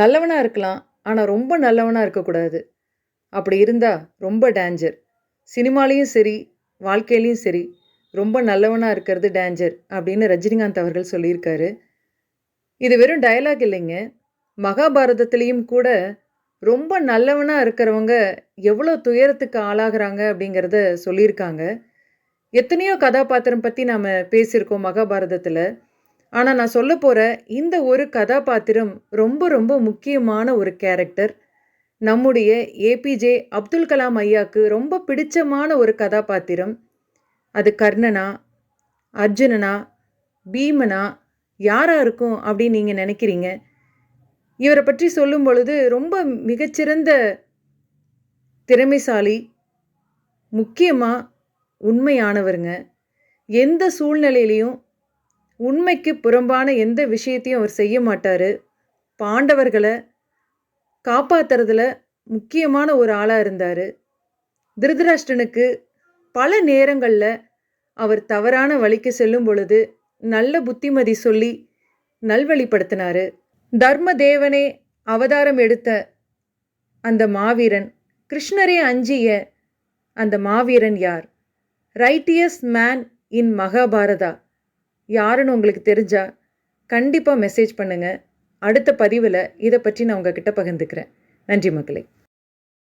நல்லவனாக இருக்கலாம் ஆனால் ரொம்ப நல்லவனாக இருக்கக்கூடாது. அப்படி இருந்தால் ரொம்ப டேஞ்சர் சினிமாலேயும் சரி வாழ்க்கையிலையும் சரி ரொம்ப நல்லவனாக இருக்கிறது டேஞ்சர் அப்படின்னு ரஜினிகாந்த் அவர்கள் சொல்லியிருக்காரு. இது வெறும் டயலாக் இல்லைங்க. மகாபாரதத்துலேயும் கூட ரொம்ப நல்லவனாக இருக்கிறவங்க எவ்வளோ துயரத்துக்கு ஆளாகிறாங்க அப்படிங்கிறத சொல்லியிருக்காங்க. எத்தனையோ கதாபாத்திரம் பற்றி நாம் பேசியிருக்கோம் மகாபாரதத்தில். ஆனால் நான் சொல்ல போகிற இந்த ஒரு கதாபாத்திரம் ரொம்ப ரொம்ப முக்கியமான ஒரு கேரக்டர். நம்முடைய ஏபிஜே அப்துல் கலாம் ஐயாக்கு ரொம்ப பிடிச்சமான ஒரு கதாபாத்திரம். அது கர்ணனா அர்ஜுனனா பீமனா யாராக இருக்கும் அப்படின்னு நீங்கள் நினைக்கிறீங்க? இவரை பற்றி சொல்லும் பொழுது ரொம்ப மிகச்சிறந்த திறமைசாலி முக்கியமாக உண்மையானவருங்க. எந்த சூழ்நிலையிலையும் உண்மைக்கு புறம்பான எந்த விஷயத்தையும் அவர் செய்ய மாட்டார். பாண்டவர்களை காப்பாற்றுறதுல முக்கியமான ஒரு ஆளாக இருந்தார். திருதராஷ்டனுக்கு பல நேரங்களில் அவர் தவறான வழிக்கு செல்லும் பொழுது நல்ல புத்திமதி சொல்லி நல்வழிப்படுத்தினார். தர்ம தேவனே அவதாரம் எடுத்த அந்த மாவீரன் கிருஷ்ணரே அஞ்சிய அந்த மாவீரன் யார்? Righteous man in Mahabharata. யாருன்னு உங்களுக்கு தெரிஞ்சா கண்டிப்பாக மெசேஜ் பண்ணுங்கள் அடுத்த பதிவில் இதை பற்றி நான் உங்ககிட்ட பகிர்ந்துக்கிறேன். நன்றி மக்களே.